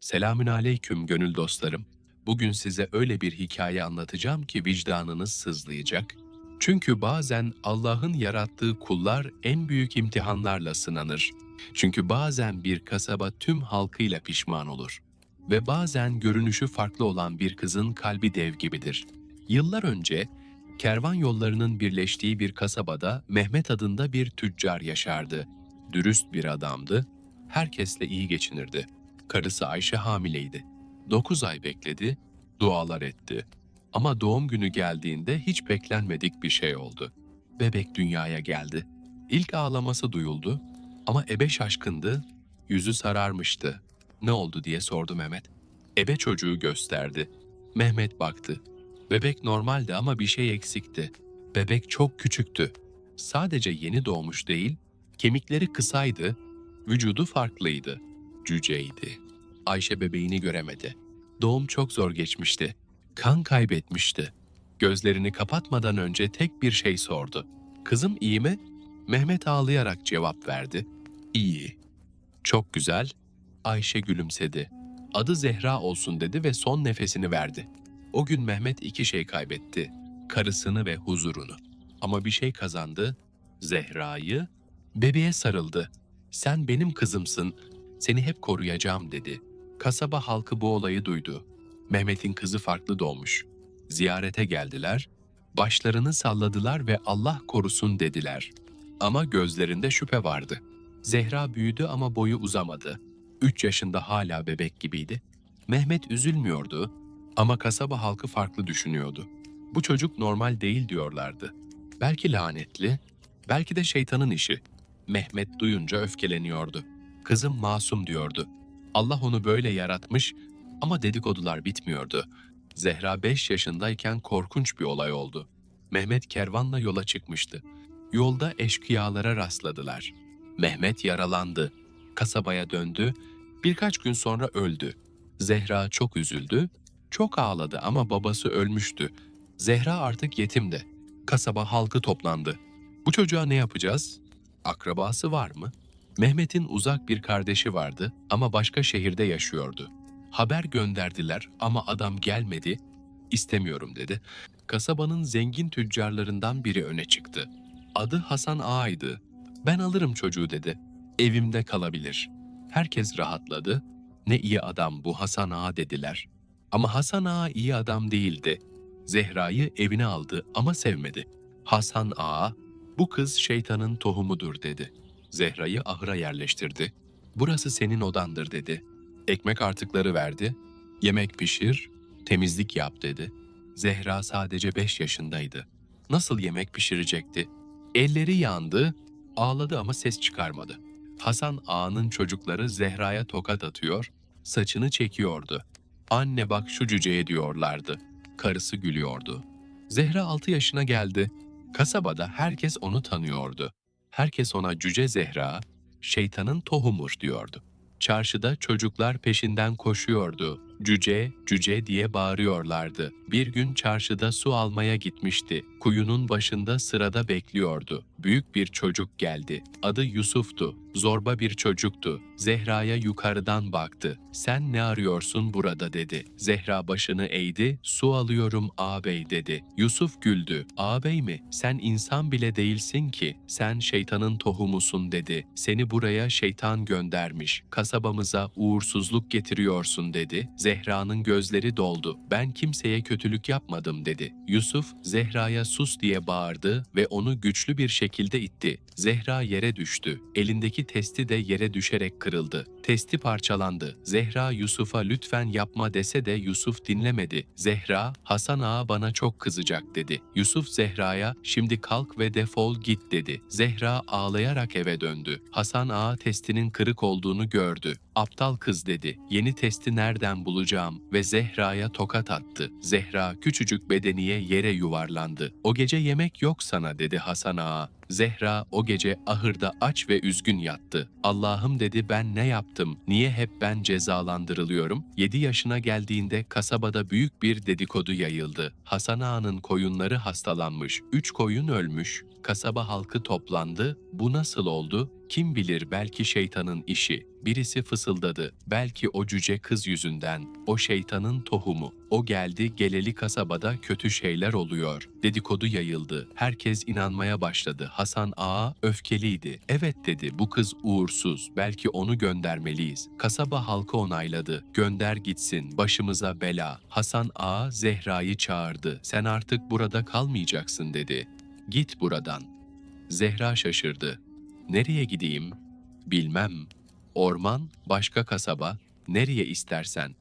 Selamün aleyküm gönül dostlarım. Bugün size öyle bir hikaye anlatacağım ki vicdanınız sızlayacak. Çünkü bazen Allah'ın yarattığı kullar en büyük imtihanlarla sınanır. Çünkü bazen bir kasaba tüm halkıyla pişman olur. Ve bazen görünüşü farklı olan bir kızın kalbi dev gibidir. Yıllar önce kervan yollarının birleştiği bir kasabada Mehmet adında bir tüccar yaşardı. Dürüst bir adamdı, herkesle iyi geçinirdi. Karısı Ayşe hamileydi. Dokuz ay bekledi, dualar etti. Ama doğum günü geldiğinde hiç beklenmedik bir şey oldu. Bebek dünyaya geldi. İlk ağlaması duyuldu ama ebe şaşkındı, yüzü sararmıştı. Ne oldu diye sordu Mehmet. Ebe çocuğu gösterdi. Mehmet baktı. Bebek normaldi ama bir şey eksikti. Bebek çok küçüktü. Sadece yeni doğmuş değil, kemikleri kısaydı, vücudu farklıydı. Cüceydi. Ayşe bebeğini göremedi. Doğum çok zor geçmişti. Kan kaybetmişti. Gözlerini kapatmadan önce tek bir şey sordu. Kızım iyi mi? Mehmet ağlayarak cevap verdi. İyi. Çok güzel. Ayşe gülümsedi. Adı Zehra olsun dedi ve son nefesini verdi. O gün Mehmet iki şey kaybetti. Karısını ve huzurunu. Ama bir şey kazandı. Zehra'yı bebeğe sarıldı. Sen benim kızımsın, seni hep koruyacağım dedi. Kasaba halkı bu olayı duydu. Mehmet'in kızı farklı doğmuş. Ziyarete geldiler, başlarını salladılar ve Allah korusun dediler. Ama gözlerinde şüphe vardı. Zehra büyüdü ama boyu uzamadı. Üç yaşında hala bebek gibiydi. Mehmet üzülmüyordu ama kasaba halkı farklı düşünüyordu. Bu çocuk normal değil diyorlardı. Belki lanetli, belki de şeytanın işi. Mehmet duyunca öfkeleniyordu. Kızım masum diyordu. Allah onu böyle yaratmış ama dedikodular bitmiyordu. Zehra 5 yaşındayken korkunç bir olay oldu. Mehmet kervanla yola çıkmıştı. Yolda eşkıyalara rastladılar. Mehmet yaralandı. Kasabaya döndü. Birkaç gün sonra öldü. Zehra çok üzüldü. Çok ağladı ama babası ölmüştü. Zehra artık yetimdi. Kasaba halkı toplandı. Bu çocuğa ne yapacağız? Akrabası var mı? Mehmet'in uzak bir kardeşi vardı ama başka şehirde yaşıyordu. Haber gönderdiler ama adam gelmedi, istemiyorum dedi. Kasabanın zengin tüccarlarından biri öne çıktı. Adı Hasan Ağa'ydı. Ben alırım çocuğu dedi. Evimde kalabilir. Herkes rahatladı. Ne iyi adam bu Hasan Ağa dediler. Ama Hasan Ağa iyi adam değildi. Zehra'yı evine aldı ama sevmedi. Hasan Ağa, bu kız şeytanın tohumudur dedi. Zehra'yı ahıra yerleştirdi. Burası senin odandır dedi. Ekmek artıkları verdi. Yemek pişir, temizlik yap dedi. Zehra sadece beş yaşındaydı. Nasıl yemek pişirecekti? Elleri yandı, ağladı ama ses çıkarmadı. Hasan Ağa'nın çocukları Zehra'ya tokat atıyor, saçını çekiyordu. Anne bak şu cüceye diyorlardı. Karısı gülüyordu. Zehra altı yaşına geldi. Kasabada herkes onu tanıyordu. Herkes ona cüce Zehra, şeytanın tohumur diyordu. Çarşıda çocuklar peşinden koşuyordu. Cüce, cüce diye bağırıyorlardı. Bir gün çarşıda su almaya gitmişti. Kuyunun başında sırada bekliyordu. Büyük bir çocuk geldi. Adı Yusuf'tu. Zorba bir çocuktu. Zehra'ya yukarıdan baktı. Sen ne arıyorsun burada dedi. Zehra başını eğdi. Su alıyorum ağabey dedi. Yusuf güldü. Ağabey mi? Sen insan bile değilsin ki. Sen şeytanın tohumusun dedi. Seni buraya şeytan göndermiş. Kasabamıza uğursuzluk getiriyorsun dedi. Zehra'nın gözleri doldu. Ben kimseye kötülük yapmadım dedi. Yusuf Zehra'ya sus diye bağırdı ve onu güçlü bir şekilde itti. Zehra yere düştü. Elindeki testi de yere düşerek kırıldı. Testi parçalandı. Zehra Yusuf'a lütfen yapma dese de Yusuf dinlemedi. Zehra, Hasan ağa bana çok kızacak dedi. Yusuf Zehra'ya şimdi kalk ve defol git dedi. Zehra ağlayarak eve döndü. Hasan ağa testinin kırık olduğunu gördü. Aptal kız dedi. Yeni testi nereden bulacağım? Ve Zehra'ya tokat attı. Zehra küçücük bedeniye yere yuvarlandı. O gece yemek yok sana dedi Hasan ağa. Zehra o gece ahırda aç ve üzgün yattı. Allah'ım dedi ben ne yaptım? Niye hep ben cezalandırılıyorum? 7 yaşına geldiğinde kasabada büyük bir dedikodu yayıldı. Hasan Ağa'nın koyunları hastalanmış. 3 koyun ölmüş. Kasaba halkı toplandı. Bu nasıl oldu? Kim bilir belki şeytanın işi. Birisi fısıldadı. Belki o cüce kız yüzünden. O şeytanın tohumu. O geldi geleli kasabada kötü şeyler oluyor. Dedikodu yayıldı. Herkes inanmaya başladı. Hasan Ağa öfkeliydi. Evet dedi bu kız uğursuz. Belki onu göndermeliyiz. Kasaba halkı onayladı. Gönder gitsin. Başımıza bela. Hasan Ağa Zehra'yı çağırdı. Sen artık burada kalmayacaksın dedi. Git buradan. Zehra şaşırdı. Nereye gideyim? Bilmem. Orman, başka kasaba, nereye istersen.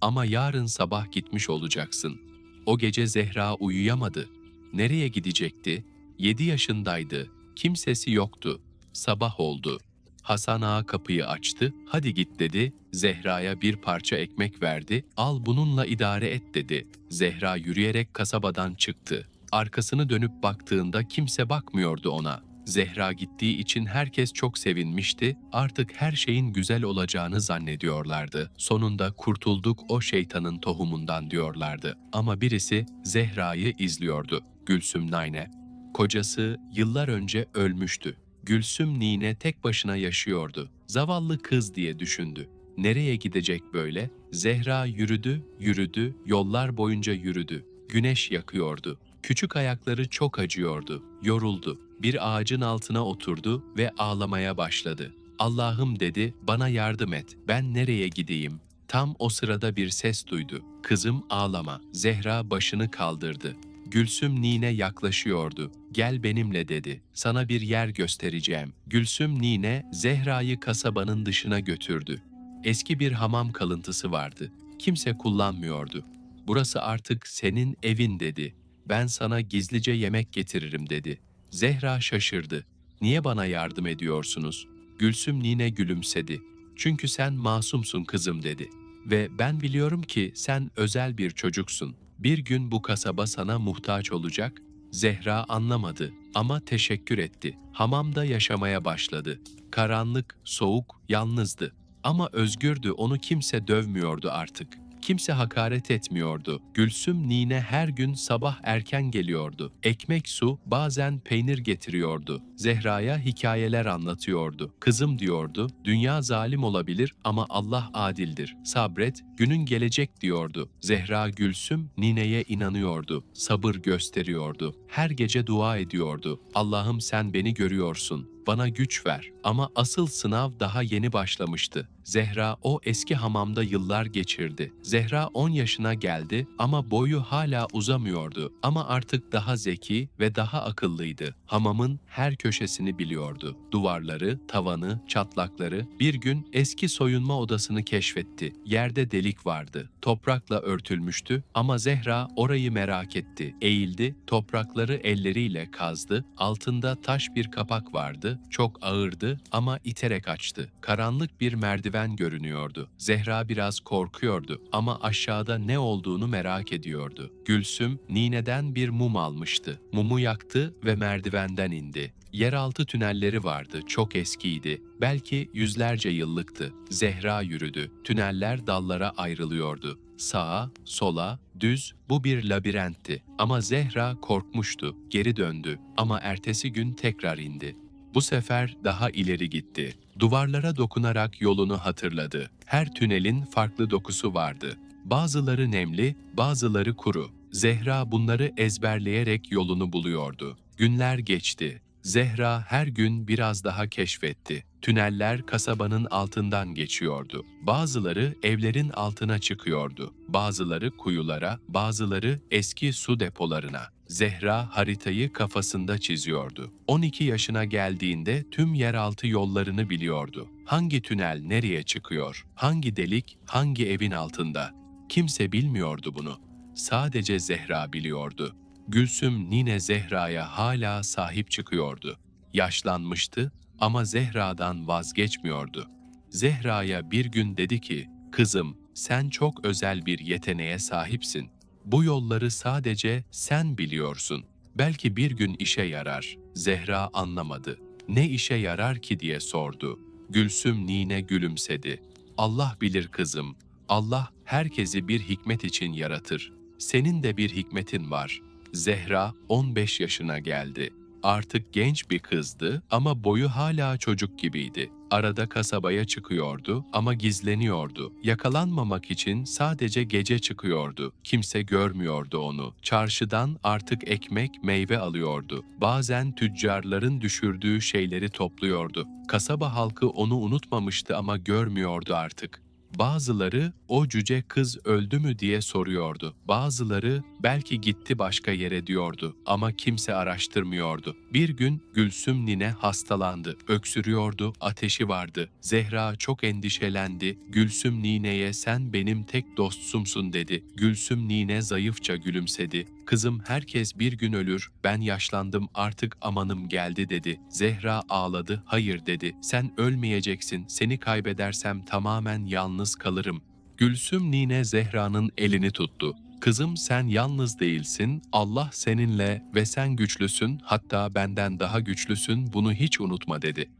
Ama yarın sabah gitmiş olacaksın. O gece Zehra uyuyamadı. Nereye gidecekti? Yedi yaşındaydı. Kimsesi yoktu. Sabah oldu. Hasan Ağa kapıyı açtı. Hadi git dedi. Zehra'ya bir parça ekmek verdi. Al bununla idare et dedi. Zehra yürüyerek kasabadan çıktı. Arkasını dönüp baktığında kimse bakmıyordu ona. Zehra gittiği için herkes çok sevinmişti. Artık her şeyin güzel olacağını zannediyorlardı. Sonunda kurtulduk o şeytanın tohumundan diyorlardı. Ama birisi Zehra'yı izliyordu. Gülsüm Nayne. Kocası yıllar önce ölmüştü. Gülsüm Nine tek başına yaşıyordu. Zavallı kız diye düşündü. Nereye gidecek böyle? Zehra yürüdü, yürüdü, yollar boyunca yürüdü. Güneş yakıyordu. Küçük ayakları çok acıyordu. Yoruldu. Bir ağacın altına oturdu ve ağlamaya başladı. Allah'ım dedi, bana yardım et. Ben nereye gideyim? Tam o sırada bir ses duydu. Kızım ağlama. Zehra başını kaldırdı. Gülsüm Nine yaklaşıyordu. Gel benimle dedi. Sana bir yer göstereceğim. Gülsüm Nine Zehra'yı kasabanın dışına götürdü. Eski bir hamam kalıntısı vardı. Kimse kullanmıyordu. Burası artık senin evin dedi. Ben sana gizlice yemek getiririm dedi. Zehra şaşırdı. Niye bana yardım ediyorsunuz? Gülsüm Nine gülümsedi. Çünkü sen masumsun kızım dedi. Ve ben biliyorum ki sen özel bir çocuksun. Bir gün bu kasaba sana muhtaç olacak. Zehra anlamadı ama teşekkür etti. Hamamda yaşamaya başladı. Karanlık, soğuk, yalnızdı. Ama özgürdü, onu kimse dövmüyordu artık. Kimse hakaret etmiyordu. Gülsüm Nine her gün sabah erken geliyordu. Ekmek su, bazen peynir getiriyordu. Zehra'ya hikayeler anlatıyordu. Kızım diyordu, dünya zalim olabilir ama Allah adildir. Sabret, günün gelecek diyordu. Zehra Gülsüm Nine'ye inanıyordu. Sabır gösteriyordu. Her gece dua ediyordu. Allah'ım sen beni görüyorsun. Bana güç ver. Ama asıl sınav daha yeni başlamıştı. Zehra o eski hamamda yıllar geçirdi. Zehra 10 yaşına geldi ama boyu hala uzamıyordu. Ama artık daha zeki ve daha akıllıydı. Hamamın her köşesini biliyordu. Duvarları, tavanı, çatlakları. Bir gün eski soyunma odasını keşfetti. Yerde delik vardı. Toprakla örtülmüştü ama Zehra orayı merak etti. Eğildi, toprakları elleriyle kazdı. Altında taş bir kapak vardı. Çok ağırdı ama iterek açtı. Karanlık bir merdiven görünüyordu. Zehra biraz korkuyordu ama aşağıda ne olduğunu merak ediyordu. Gülsüm nineden bir mum almıştı. Mumu yaktı ve merdivenden indi. Yeraltı tünelleri vardı, çok eskiydi. Belki yüzlerce yıllıktı. Zehra yürüdü. Tüneller dallara ayrılıyordu. Sağa, sola, düz, bu bir labirentti. Ama Zehra korkmuştu, geri döndü. Ama ertesi gün tekrar indi. Bu sefer daha ileri gitti. Duvarlara dokunarak yolunu hatırladı. Her tünelin farklı dokusu vardı. Bazıları nemli, bazıları kuru. Zehra bunları ezberleyerek yolunu buluyordu. Günler geçti. Zehra her gün biraz daha keşfetti. Tüneller kasabanın altından geçiyordu. Bazıları evlerin altına çıkıyordu. Bazıları kuyulara, bazıları eski su depolarına. Zehra haritayı kafasında çiziyordu. 12 yaşına geldiğinde tüm yeraltı yollarını biliyordu. Hangi tünel nereye çıkıyor? Hangi delik hangi evin altında? Kimse bilmiyordu bunu. Sadece Zehra biliyordu. Gülsüm Nine Zehra'ya hala sahip çıkıyordu. Yaşlanmıştı ama Zehra'dan vazgeçmiyordu. Zehra'ya bir gün dedi ki, "Kızım, sen çok özel bir yeteneğe sahipsin. Bu yolları sadece sen biliyorsun. Belki bir gün işe yarar." Zehra anlamadı. "Ne işe yarar ki?" diye sordu. Gülsüm Nine gülümsedi. "Allah bilir kızım. Allah herkesi bir hikmet için yaratır. Senin de bir hikmetin var." Zehra 15 yaşına geldi. Artık genç bir kızdı ama boyu hala çocuk gibiydi. Arada kasabaya çıkıyordu ama gizleniyordu. Yakalanmamak için sadece gece çıkıyordu. Kimse görmüyordu onu. Çarşıdan artık ekmek, meyve alıyordu. Bazen tüccarların düşürdüğü şeyleri topluyordu. Kasaba halkı onu unutmamıştı ama görmüyordu artık. Bazıları o cüce kız öldü mü diye soruyordu. Bazıları belki gitti başka yere diyordu ama kimse araştırmıyordu. Bir gün Gülsüm nine hastalandı. Öksürüyordu, ateşi vardı. Zehra çok endişelendi. Gülsüm nineye sen benim tek dostsumsun dedi. Gülsüm nine zayıfça gülümsedi. Kızım herkes bir gün ölür, ben yaşlandım artık amanım geldi dedi. Zehra ağladı, hayır dedi. Sen ölmeyeceksin, seni kaybedersem tamamen yalnız kalırım. Gülsüm nine Zehra'nın elini tuttu. Kızım sen yalnız değilsin, Allah seninle ve sen güçlüsün, hatta benden daha güçlüsün, bunu hiç unutma dedi.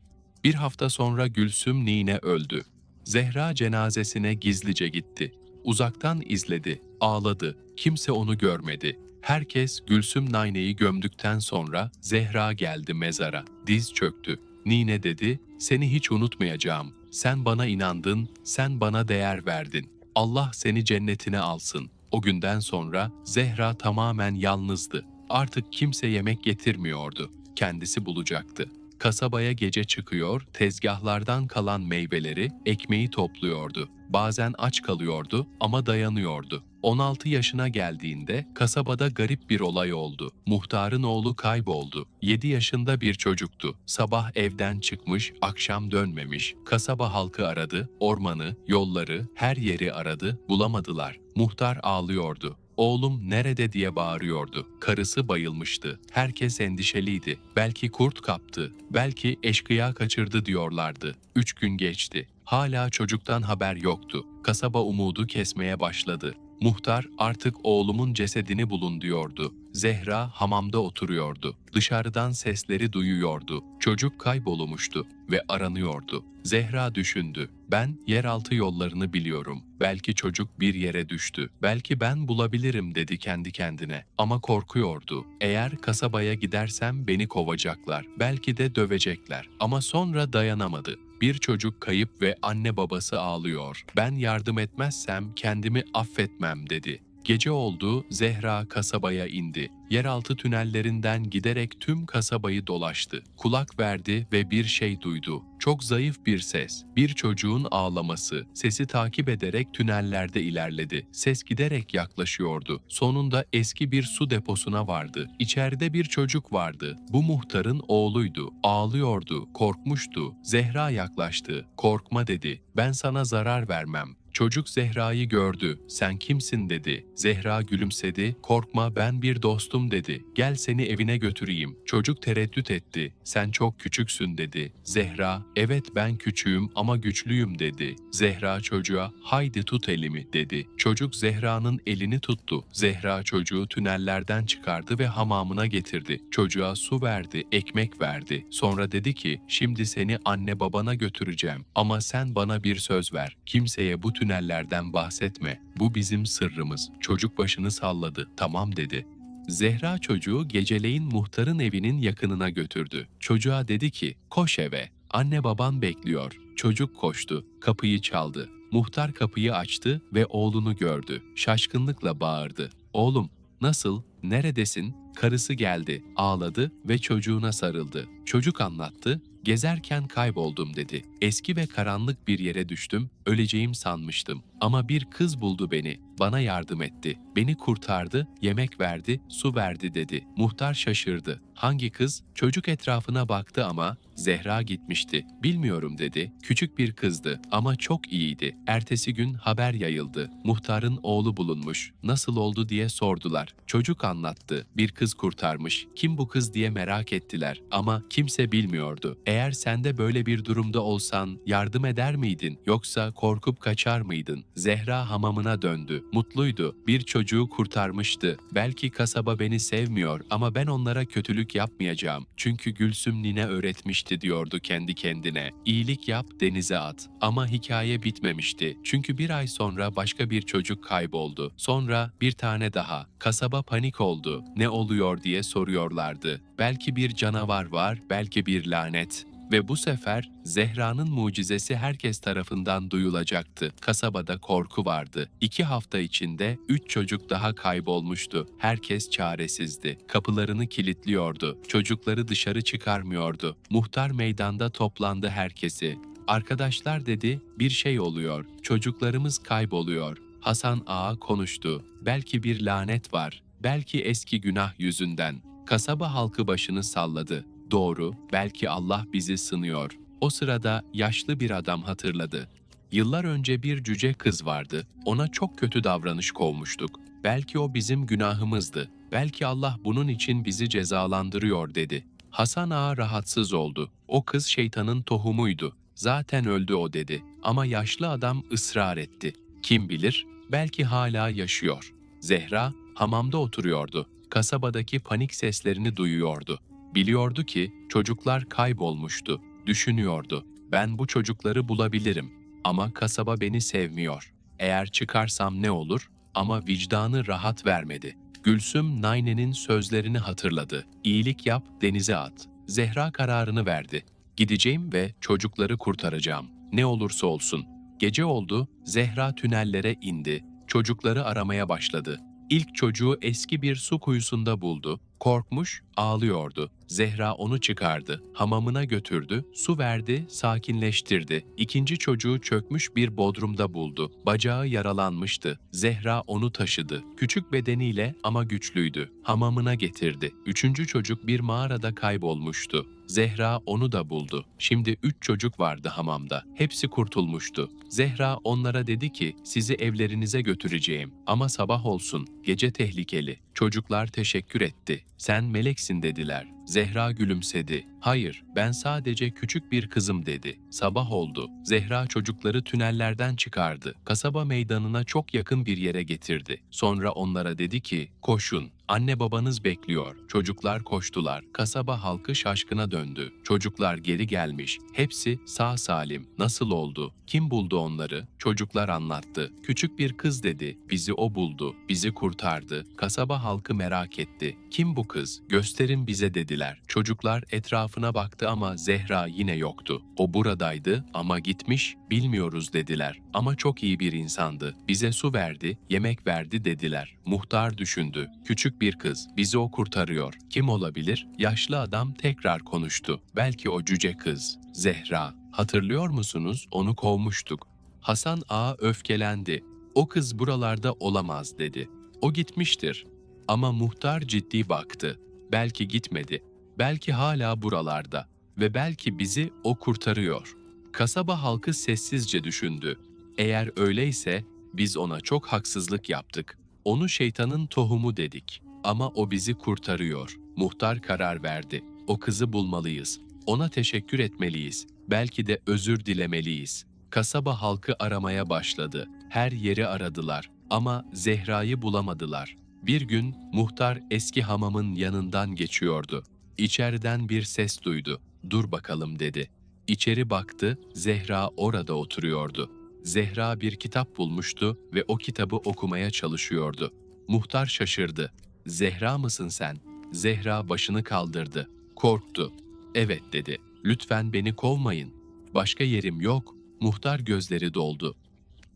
Bir hafta sonra Gülsüm nine öldü. Zehra cenazesine gizlice gitti. Uzaktan izledi, ağladı. Kimse onu görmedi. Herkes Gülsüm Naine'yi gömdükten sonra Zehra geldi mezara. Diz çöktü. Nine dedi, seni hiç unutmayacağım. Sen bana inandın, sen bana değer verdin. Allah seni cennetine alsın. O günden sonra Zehra tamamen yalnızdı. Artık kimse yemek getirmiyordu. Kendisi bulacaktı. Kasabaya gece çıkıyor, tezgahlardan kalan meyveleri, ekmeği topluyordu. Bazen aç kalıyordu ama dayanıyordu. 16 yaşına geldiğinde kasabada garip bir olay oldu. Muhtarın oğlu kayboldu. 7 yaşında bir çocuktu. Sabah evden çıkmış, akşam dönmemiş. Kasaba halkı aradı, ormanı, yolları, her yeri aradı, bulamadılar. Muhtar ağlıyordu. Oğlum nerede diye bağırıyordu. Karısı bayılmıştı. Herkes endişeliydi. Belki kurt kaptı, belki eşkıya kaçırdı diyorlardı. Üç gün geçti. Hala çocuktan haber yoktu. Kasaba umudu kesmeye başladı. Muhtar artık oğlumun cesedini bulun diyordu. Zehra hamamda oturuyordu. Dışarıdan sesleri duyuyordu. Çocuk kaybolmuştu ve aranıyordu. Zehra düşündü. Ben yeraltı yollarını biliyorum. Belki çocuk bir yere düştü. Belki ben bulabilirim dedi kendi kendine. Ama korkuyordu. Eğer kasabaya gidersem beni kovacaklar. Belki de dövecekler. Ama sonra dayanamadı. Bir çocuk kayıp ve anne babası ağlıyor. Ben yardım etmezsem kendimi affetmem dedi. Gece oldu, Zehra kasabaya indi. Yeraltı tünellerinden giderek tüm kasabayı dolaştı. Kulak verdi ve bir şey duydu. Çok zayıf bir ses. Bir çocuğun ağlaması. Sesi takip ederek tünellerde ilerledi. Ses giderek yaklaşıyordu. Sonunda eski bir su deposuna vardı. İçeride bir çocuk vardı. Bu muhtarın oğluydu. Ağlıyordu, korkmuştu. Zehra yaklaştı. Korkma dedi. Ben sana zarar vermem. Çocuk Zehra'yı gördü. Sen kimsin dedi. Zehra gülümsedi. Korkma ben bir dostum dedi. Gel seni evine götüreyim. Çocuk tereddüt etti. Sen çok küçüksün dedi. Zehra evet ben küçüğüm ama güçlüyüm dedi. Zehra çocuğa haydi tut elimi dedi. Çocuk Zehra'nın elini tuttu. Zehra çocuğu tünellerden çıkardı ve hamamına getirdi. Çocuğa su verdi, ekmek verdi. Sonra dedi ki şimdi seni anne babana götüreceğim ama sen bana bir söz ver. Kimseye bu tünellerden bahsetme. Bu bizim sırrımız. Çocuk başını salladı. Tamam dedi. Zehra çocuğu geceleyin muhtarın evinin yakınına götürdü. Çocuğa dedi ki, koş eve, anne baban bekliyor. Çocuk koştu, kapıyı çaldı. Muhtar kapıyı açtı ve oğlunu gördü. Şaşkınlıkla bağırdı. Oğlum, nasıl, neredesin? Karısı geldi, ağladı ve çocuğuna sarıldı. Çocuk anlattı, gezerken kayboldum dedi. Eski ve karanlık bir yere düştüm, öleceğim sanmıştım. Ama bir kız buldu beni, bana yardım etti. Beni kurtardı, yemek verdi, su verdi dedi. Muhtar şaşırdı. Hangi kız? Çocuk etrafına baktı ama Zehra gitmişti. Bilmiyorum dedi. Küçük bir kızdı ama çok iyiydi. Ertesi gün haber yayıldı. Muhtarın oğlu bulunmuş. Nasıl oldu diye sordular. Çocuk anlattı. Bir kız kurtarmış. Kim bu kız diye merak ettiler ama kimse bilmiyordu. Eğer sen de böyle bir durumda olsan yardım eder miydin yoksa korkup kaçar mıydın? Zehra hamamına döndü. Mutluydu. Bir çocuğu kurtarmıştı. Belki kasaba beni sevmiyor ama ben onlara kötülük yapmayacağım. Çünkü Gülsüm nine öğretmişti bitmemişti diyordu kendi kendine. İyilik yap, denize at. Ama hikaye bitmemişti. Çünkü bir ay sonra başka bir çocuk kayboldu. Sonra bir tane daha. Kasaba panik oldu. Ne oluyor diye soruyorlardı. Belki bir canavar var, belki bir lanet. Ve bu sefer Zehra'nın mucizesi herkes tarafından duyulacaktı. Kasabada korku vardı. İki hafta içinde üç çocuk daha kaybolmuştu. Herkes çaresizdi. Kapılarını kilitliyordu. Çocukları dışarı çıkarmıyordu. Muhtar meydanda toplandı herkesi. Arkadaşlar dedi, bir şey oluyor. Çocuklarımız kayboluyor. Hasan Ağa konuştu. Belki bir lanet var. Belki eski günah yüzünden. Kasaba halkı başını salladı. Doğru, belki Allah bizi sınıyor. O sırada yaşlı bir adam hatırladı. Yıllar önce bir cüce kız vardı. Ona çok kötü davranış kovmuştuk. Belki o bizim günahımızdı. Belki Allah bunun için bizi cezalandırıyor dedi. Hasan Ağa rahatsız oldu. O kız şeytanın tohumuydu. Zaten öldü o dedi. Ama yaşlı adam ısrar etti. Kim bilir, belki hala yaşıyor. Zehra hamamda oturuyordu. Kasabadaki panik seslerini duyuyordu. Biliyordu ki çocuklar kaybolmuştu. Düşünüyordu. Ben bu çocukları bulabilirim. Ama kasaba beni sevmiyor. Eğer çıkarsam ne olur? Ama vicdanı rahat vermedi. Gülsüm Nayne'nin sözlerini hatırladı. İyilik yap, denize at. Zehra kararını verdi. Gideceğim ve çocukları kurtaracağım. Ne olursa olsun. Gece oldu, Zehra tünellere indi. Çocukları aramaya başladı. İlk çocuğu eski bir su kuyusunda buldu. Korkmuş, ağlıyordu. Zehra onu çıkardı, hamamına götürdü, su verdi, sakinleştirdi. İkinci çocuğu çökmüş bir bodrumda buldu. Bacağı yaralanmıştı. Zehra onu taşıdı. Küçük bedeniyle ama güçlüydü. Hamamına getirdi. Üçüncü çocuk bir mağarada kaybolmuştu. Zehra onu da buldu. Şimdi üç çocuk vardı hamamda. Hepsi kurtulmuştu. Zehra onlara dedi ki sizi evlerinize götüreceğim. Ama sabah olsun, gece tehlikeli. Çocuklar teşekkür etti. Sen meleksin dediler. Zehra gülümsedi. Hayır, ben sadece küçük bir kızım dedi. Sabah oldu. Zehra çocukları tünellerden çıkardı. Kasaba meydanına çok yakın bir yere getirdi. Sonra onlara dedi ki, koşun. Anne babanız bekliyor. Çocuklar koştular. Kasaba halkı şaşkına döndü. Çocuklar geri gelmiş. Hepsi sağ salim. Nasıl oldu? Kim buldu onları? Çocuklar anlattı. Küçük bir kız dedi. Bizi o buldu. Bizi kurtardı. Kasaba halkı merak etti. Kim bu kız? Gösterin bize dediler. Çocuklar etrafına baktı ama Zehra yine yoktu. O buradaydı ama gitmiş, bilmiyoruz dediler. Ama çok iyi bir insandı. Bize su verdi, yemek verdi dediler. Muhtar düşündü. Küçük bir kız, bizi o kurtarıyor. Kim olabilir? Yaşlı adam tekrar konuştu. Belki o cüce kız. Zehra. Hatırlıyor musunuz? Onu kovmuştuk. Hasan Ağa öfkelendi. O kız buralarda olamaz dedi. O gitmiştir. Ama muhtar ciddi baktı. Belki gitmedi. Belki hala buralarda ve belki bizi o kurtarıyor. Kasaba halkı sessizce düşündü. Eğer öyleyse biz ona çok haksızlık yaptık. Onu şeytanın tohumu dedik. Ama o bizi kurtarıyor. Muhtar karar verdi. O kızı bulmalıyız. Ona teşekkür etmeliyiz. Belki de özür dilemeliyiz. Kasaba halkı aramaya başladı. Her yeri aradılar ama Zehra'yı bulamadılar. Bir gün muhtar eski hamamın yanından geçiyordu. İçeriden bir ses duydu. Dur bakalım dedi. İçeri baktı, Zehra orada oturuyordu. Zehra bir kitap bulmuştu ve o kitabı okumaya çalışıyordu. Muhtar şaşırdı. Zehra mısın sen? Zehra başını kaldırdı. Korktu. Evet dedi. Lütfen beni kovmayın. Başka yerim yok. Muhtar gözleri doldu.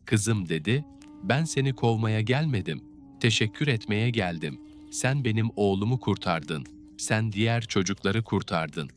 Kızım dedi. Ben seni kovmaya gelmedim. Teşekkür etmeye geldim. Sen benim oğlumu kurtardın. Sen diğer çocukları kurtardın.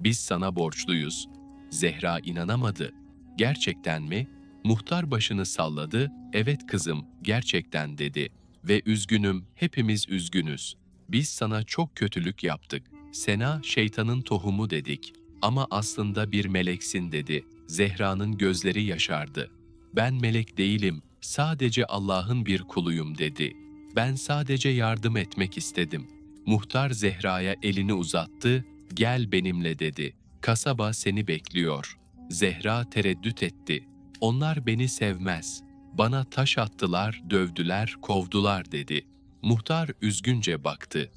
Biz sana borçluyuz. Zehra inanamadı. Gerçekten mi? Muhtar başını salladı. Evet kızım, gerçekten dedi. Ve üzgünüm, hepimiz üzgünüz. Biz sana çok kötülük yaptık. Sena şeytanın tohumu dedik. Ama aslında bir meleksin dedi. Zehra'nın gözleri yaşardı. Ben melek değilim, sadece Allah'ın bir kuluyum dedi. Ben sadece yardım etmek istedim. Muhtar Zehra'ya elini uzattı, gel benimle dedi. Kasaba seni bekliyor. Zehra tereddüt etti. Onlar beni sevmez. Bana taş attılar, dövdüler, kovdular dedi. Muhtar üzgünce baktı.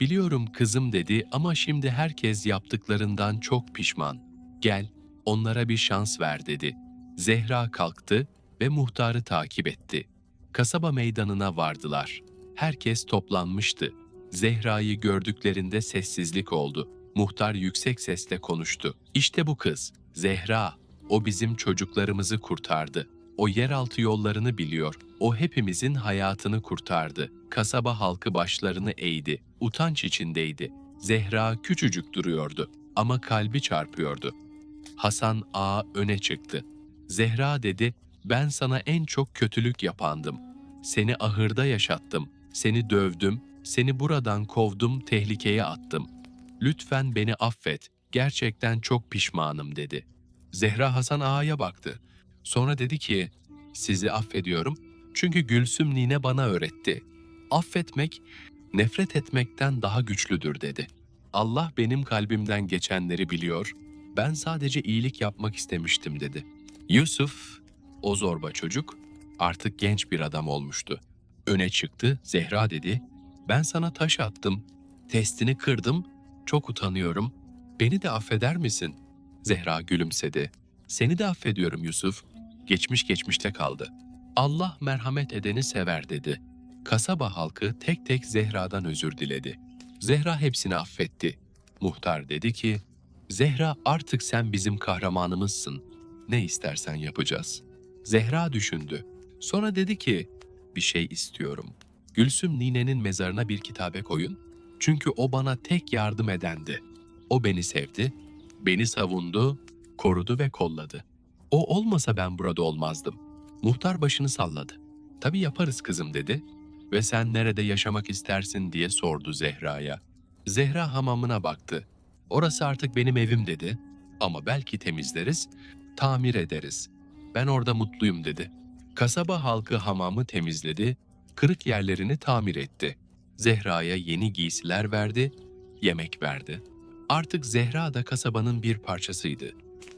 Biliyorum kızım dedi ama şimdi herkes yaptıklarından çok pişman. Gel, onlara bir şans ver dedi. Zehra kalktı ve muhtarı takip etti. Kasaba meydanına vardılar. Herkes toplanmıştı. Zehra'yı gördüklerinde sessizlik oldu. Muhtar yüksek sesle konuştu. İşte bu kız, Zehra. O bizim çocuklarımızı kurtardı. O yeraltı yollarını biliyor. O hepimizin hayatını kurtardı. Kasaba halkı başlarını eğdi. Utanç içindeydi. Zehra küçücük duruyordu ama kalbi çarpıyordu. Hasan Ağa öne çıktı. Zehra dedi, ben sana en çok kötülük yapandım. Seni ahırda yaşattım, seni dövdüm, seni buradan kovdum, tehlikeye attım. Lütfen beni affet, gerçekten çok pişmanım dedi. Zehra Hasan Ağa'ya baktı. Sonra dedi ki, sizi affediyorum çünkü Gülsüm nine bana öğretti. Affetmek, nefret etmekten daha güçlüdür dedi. Allah benim kalbimden geçenleri biliyor, ben sadece iyilik yapmak istemiştim dedi. Yusuf, o zorba çocuk, artık genç bir adam olmuştu. Öne çıktı, Zehra dedi, ben sana taş attım, testini kırdım, çok utanıyorum, beni de affeder misin? Zehra gülümsedi. Seni de affediyorum Yusuf. Geçmiş geçmişte kaldı. Allah merhamet edeni sever dedi. Kasaba halkı tek tek Zehra'dan özür diledi. Zehra hepsini affetti. Muhtar dedi ki, Zehra artık sen bizim kahramanımızsın. Ne istersen yapacağız. Zehra düşündü. Sonra dedi ki, bir şey istiyorum. Gülsüm ninenin mezarına bir kitabe koyun. Çünkü o bana tek yardım edendi. O beni sevdi, beni savundu, korudu ve kolladı. O olmasa ben burada olmazdım. Muhtar başını salladı. Tabii yaparız kızım dedi ve sen nerede yaşamak istersin diye sordu Zehra'ya. Zehra hamamına baktı. Orası artık benim evim dedi. Ama belki temizleriz, tamir ederiz. Ben orada mutluyum dedi. Kasaba halkı hamamı temizledi, kırık yerlerini tamir etti. Zehra'ya yeni giysiler verdi, yemek verdi. Artık Zehra da kasabanın bir parçasıydı.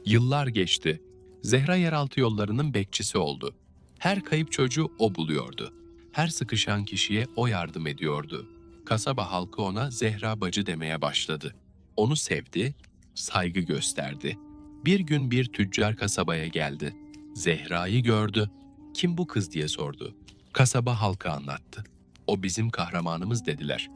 Yıllar geçti. Zehra yeraltı yollarının bekçisi oldu. Her kayıp çocuğu o buluyordu. Her sıkışan kişiye o yardım ediyordu. Kasaba halkı ona Zehra bacı demeye başladı. Onu sevdi, saygı gösterdi. Bir gün bir tüccar kasabaya geldi. Zehra'yı gördü. Kim bu kız diye sordu. Kasaba halkı anlattı. O bizim kahramanımız dediler.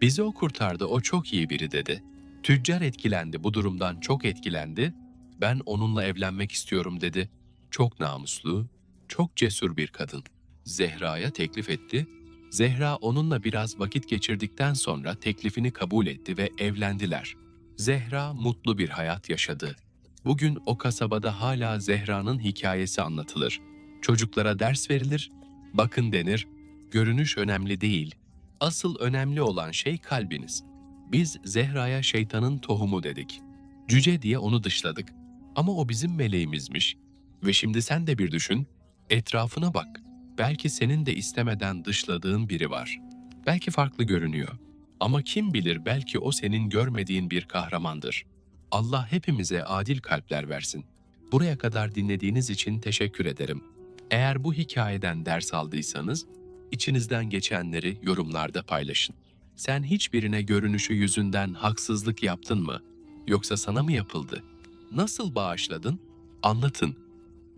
Bizi o kurtardı, o çok iyi biri dedi. Tüccar etkilendi, bu durumdan çok etkilendi. Ben onunla evlenmek istiyorum dedi. Çok namuslu, çok cesur bir kadın. Zehra'ya teklif etti. Zehra onunla biraz vakit geçirdikten sonra teklifini kabul etti ve evlendiler. Zehra mutlu bir hayat yaşadı. Bugün o kasabada hala Zehra'nın hikayesi anlatılır. Çocuklara ders verilir, bakın denir, görünüş önemli değil. Asıl önemli olan şey kalbiniz. Biz Zehra'ya şeytanın tohumu dedik. Cüce diye onu dışladık. Ama o bizim meleğimizmiş. Ve şimdi sen de bir düşün, etrafına bak. Belki senin de istemeden dışladığın biri var. Belki farklı görünüyor. Ama kim bilir belki o senin görmediğin bir kahramandır. Allah hepimize adil kalpler versin. Buraya kadar dinlediğiniz için teşekkür ederim. Eğer bu hikayeden ders aldıysanız, içinizden geçenleri yorumlarda paylaşın. Sen hiçbirine görünüşü yüzünden haksızlık yaptın mı? Yoksa sana mı yapıldı? Nasıl bağışladın? Anlatın.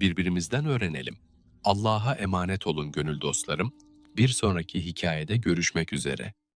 Birbirimizden öğrenelim. Allah'a emanet olun gönül dostlarım. Bir sonraki hikayede görüşmek üzere.